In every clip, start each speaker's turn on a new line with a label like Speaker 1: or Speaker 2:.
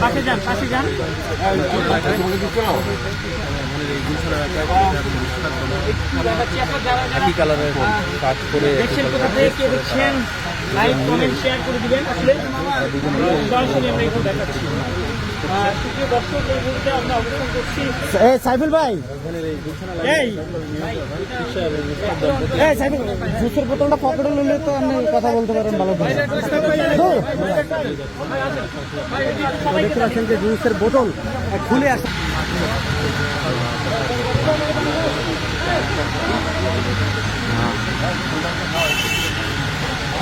Speaker 1: পাশে যান পাশে যান।
Speaker 2: কালারের কাজ করে
Speaker 1: দেখছেন কোথা থেকে কে দেখছেন? লাইক কমেন্ট শেয়ার করে দিবেন। আসলে সরাসরি আমরা দেখাচ্ছি।
Speaker 2: সাইফুল ভাই।
Speaker 1: এই।
Speaker 2: এই সাইফুল জুসের বোতলটা পকেটে নিলে তো আপনি কথা বলতে পারেন ভালো করে। ধুর। দেখতে পাচ্ছেন যে জুসের বোতল খুলে আসে।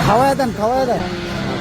Speaker 2: খাওয়ায় দেন খাওয়ায় দেন।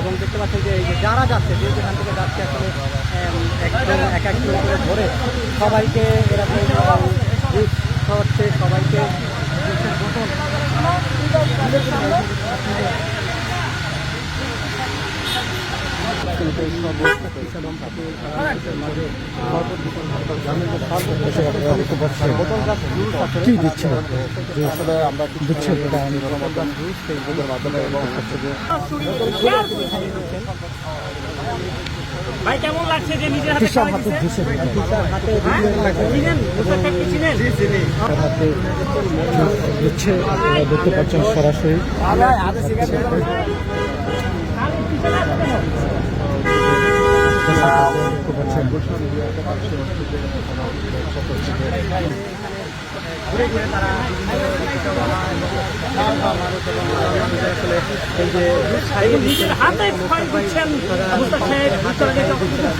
Speaker 3: এবং
Speaker 2: দেখতে পাচ্ছেন যে এই যে যারা যাচ্ছে, যে যেখান থেকে যাচ্ছে আসলে একজন এক এক কিলো করে ধরে সবাইকে এরকম হচ্ছে সবাইকে জুসের বোতল কি দিচ্ছে
Speaker 3: আমরা দিচ্ছে মাধ্যমে এবং হচ্ছে যে
Speaker 1: ভাই কেমন লাগছে যে নিজের হাতে
Speaker 2: হিসাব হাতে
Speaker 1: দিচ্ছে? চিনেন?
Speaker 2: হাতে দেখতে পাচ্ছেন সরাসরি।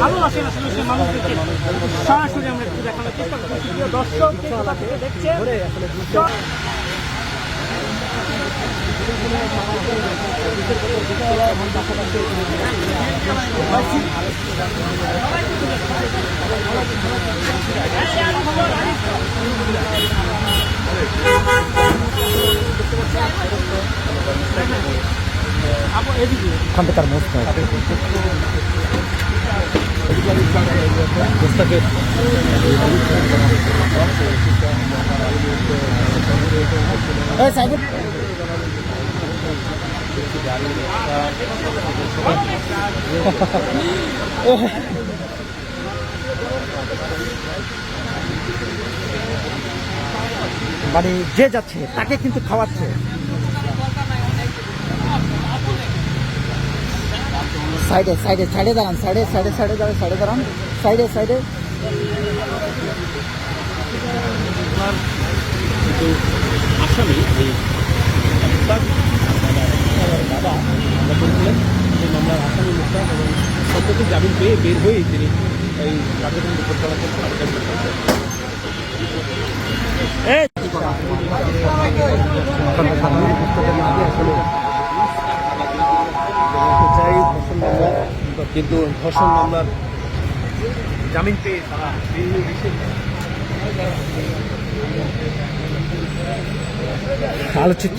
Speaker 1: ভালোবাসেন আসলে সে মানুষদেরকে সরাসরি আমরা একটু দেখানোর চেষ্টা করছি দর্শক দেখছেন স-
Speaker 2: খান্ডেকার মোস্ত এই সাইকেল মানে যে যাচ্ছে, তাকে কিন্তু খাওয়াচ্ছে। সাইডে সাইডে সাইডে দাঁড়ান, সাইডে সাইডে সাইডে দাঁড়ান সাইডে দাঁড়ান, সাইডে সাইডে
Speaker 4: আসামি এই মুস্তাক বাবা আমরা বলছিলেন যে মামলার আসামি মুস্তাক এবং সম্প্রতি জামিন পেয়ে বের হয়েই তিনি এই কার্যক্রম পরিচালকের কিন্তু ধর্ষণ মামলার জামিন পেয়ে তারা
Speaker 2: আলোচিত।